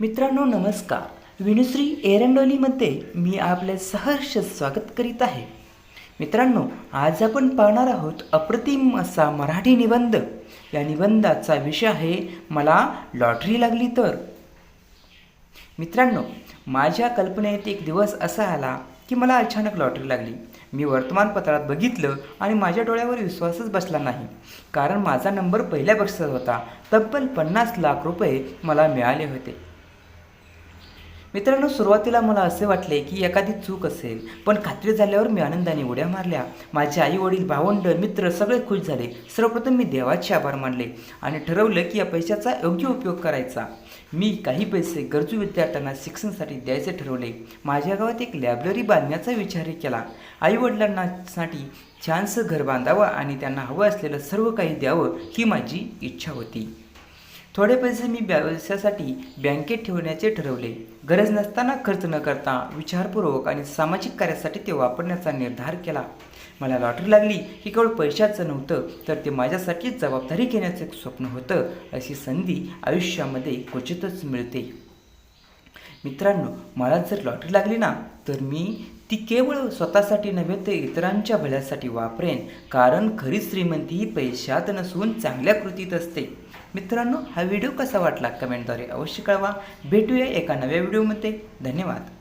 मित्रांनो नमस्कार. विनुश्री एरंडोलीमध्ये मी आपले सहर्ष स्वागत करीत आहे. मित्रांनो आज आपण पाहणार आहोत अप्रतिम असा मराठी निबंध. या निबंधाचा विषय आहे मला लॉटरी लागली तर. मित्रांनो माझ्या कल्पनेत एक दिवस असा आला की मला अचानक लॉटरी लागली. मी वर्तमानपत्रात बघितलं आणि माझ्या डोळ्यावर विश्वासच बसला नाही. कारण माझा नंबर पहिल्या बक्षिसात होता. तब्बल पन्नास लाख रुपये मला मिळाले होते. मित्रांनो सुरुवातीला मला असे वाटले की एखादी चूक असेल पण खात्री झाल्यावर मी आनंदाने उड्या मारल्या. माझे आई वडील भावंड मित्र सगळे खुश झाले. सर्वप्रथम मी देवाचे आभार मानले आणि ठरवलं की या पैशाचा योग्य उपयोग करायचा. मी काही पैसे गरजू विद्यार्थ्यांना शिक्षणासाठी द्यायचे ठरवले. माझ्या गावात एक लायब्ररी बांधण्याचा विचारही केला. आईवडिलांनासाठी छानसं घर बांधावं आणि त्यांना हवं असलेलं सर्व काही द्यावं ही माझी इच्छा होती. थोडे पैसे मी व्यवसायासाठी बँकेत ठेवण्याचे ठरवले. गरज नसताना खर्च न करता विचारपूर्वक आणि सामाजिक कार्यासाठी ते वापरण्याचा निर्धार केला. मला लॉटरी लागली की केवळ पैशाचं नव्हतं तर ते माझ्यासाठी जबाबदारी घेण्याचं एक स्वप्न होतं अशी संधी आयुष्यामध्ये क्वचितच मिळते. मित्रांनो मला जर लॉटरी लागली ना तर मी ती केवळ स्वतःसाठी नव्हे तर इतरांच्या भल्यासाठी वापरेन. कारण खरी श्रीमंती ही पैशात नसून चांगल्या कृतीत असते. मित्रांनो हा व्हिडिओ कसा वाटला कमेंटद्वारे अवश्य कळवा. भेटूया एका नव्या व्हिडिओमध्ये. धन्यवाद.